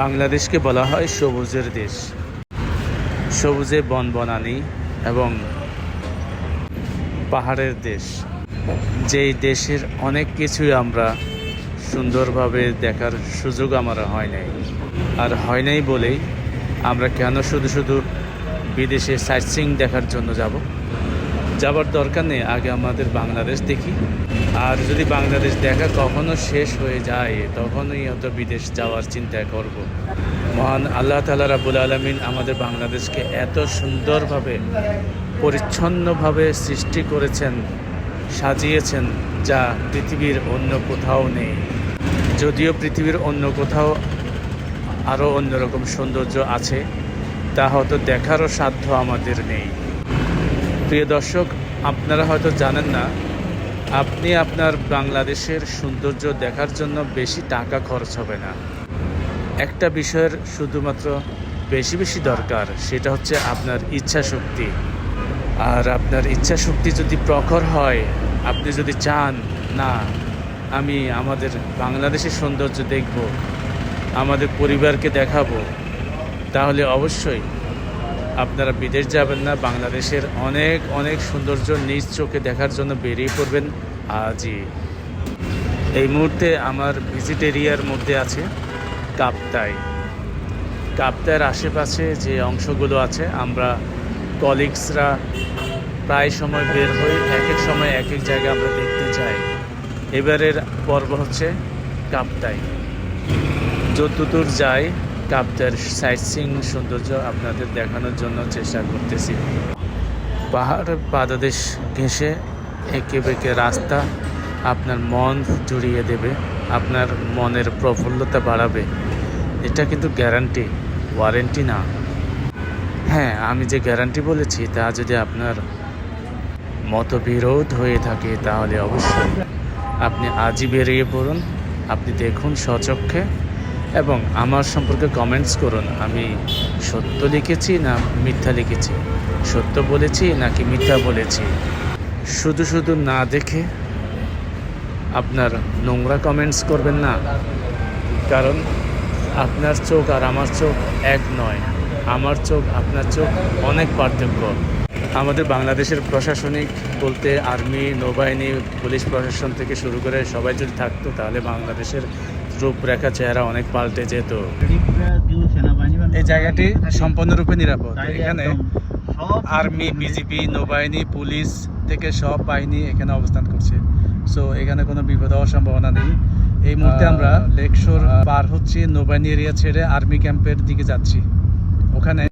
বাংলাদেশকে বলা হয় সবুজের দেশ। সবুজে বনবনানি এবং পাহাড়ের দেশ। যেই দেশের অনেক কিছুই আমরা সুন্দরভাবে দেখার সুযোগ আমার হয় নাই। আর হয় নাই বলেই আমরা কেন শুধু শুধু বিদেশে সাইট সিং দেখার জন্য যাব? যাবার দরকার নেই, আগে আমাদের বাংলাদেশ দেখি। আর যদি বাংলাদেশ দেখা কখনো শেষ হয়ে যায়, তখনই হয়তো বিদেশ যাওয়ার চিন্তা করব। মহান আল্লাহ তালা রাবুল আলমিন আমাদের বাংলাদেশকে এত সুন্দরভাবে, পরিচ্ছন্নভাবে সৃষ্টি করেছেন, সাজিয়েছেন, যা পৃথিবীর অন্য কোথাও নেই। যদিও পৃথিবীর অন্য কোথাও আরও অন্যরকম সৌন্দর্য আছে, তা হয়তো দেখারও সাধ্য আমাদের নেই। প্রিয় দর্শক, আপনারা হয়তো জানেন না, আপনি আপনার বাংলাদেশের সৌন্দর্য দেখার জন্য বেশি টাকা খরচ হবে না। একটা বিষয়ের শুধুমাত্র বেশি বেশি দরকার, সেটা হচ্ছে আপনার ইচ্ছা শক্তি আর আপনার ইচ্ছা শক্তি যদি প্রখর হয়, আপনি যদি চান, না, আমি আমাদের বাংলাদেশের সৌন্দর্য দেখব, আমাদের পরিবারকে দেখাবো, তাহলে অবশ্যই আপনারা বিদেশ যাবেন না, বাংলাদেশের অনেক অনেক সৌন্দর্য নিজ চোখে দেখার জন্য বেরিয়ে পড়বেন। আজই। এই মুহূর্তে আমার ভিজিট এরিয়ার মধ্যে আছে কাপ্তাই। কাপ্তাইয়ের আশেপাশে যে অংশগুলো আছে, আমরা কলিগসরা প্রায় সময় বের হই এক এক সময় এক এক জায়গায় আমরা দেখতে যাই। এবারের পর্ব হচ্ছে কাপ্তাই। যতদূর যাই কাপ্তার সাইট সিং সৌন্দর্য আপনাদের দেখানোর জন্য চেষ্টা করতেছি। পাহাড় পাদদেশ ঘেঁষে এঁকে বেঁকে রাস্তা আপনার মন জুড়িয়ে দেবে, আপনার মনের প্রফুল্লতা বাড়াবে। এটা কিন্তু গ্যারান্টি ওয়ারেন্টি না। হ্যাঁ আমি যে গ্যারান্টি বলেছি, তা যদি আপনার মতবিরোধ হয়ে থাকে, তাহলে অবশ্যই আপনি আজই বেরিয়ে পড়ুন। আপনি দেখুন স্বচক্ষে। এবং আমার সম্পর্কে কমেন্টস করুন। আমি সত্য লিখেছি না মিথ্যা লিখেছি? সত্য বলেছি নাকি মিথ্যা বলেছি? শুধু শুধু না দেখে আপনার নোংরা কমেন্টস করবেন না। কারণ আপনার চোখ আর আমার চোখ এক নয়। আমার চোখ, আপনার চোখ অনেক পার্থক্য। আমাদের বাংলাদেশের প্রশাসনিক বলতে আর্মি নৌবাহিনী, পুলিশ প্রশাসন থেকে শুরু করে সবাই যদি থাকতো তাহলে বাংলাদেশের রূপরেখা চেহারা অনেক পাল্টে যেত। এই জায়গাটি সম্পূর্ণরূপে নিরাপদ। এখানে আর্মি বিজিপি নৌবাহিনী পুলিশ থেকে সব বাহিনী এখানে অবস্থান করছে। সো এখানে কোনো বিপদ হওয়ার সম্ভাবনা নেই। এই মুহূর্তে আমরা লেকশোর পার হচ্ছে নৌবাহিনী এরিয়া ছেড়ে আর্মি ক্যাম্পের দিকে যাচ্ছি। ওখানে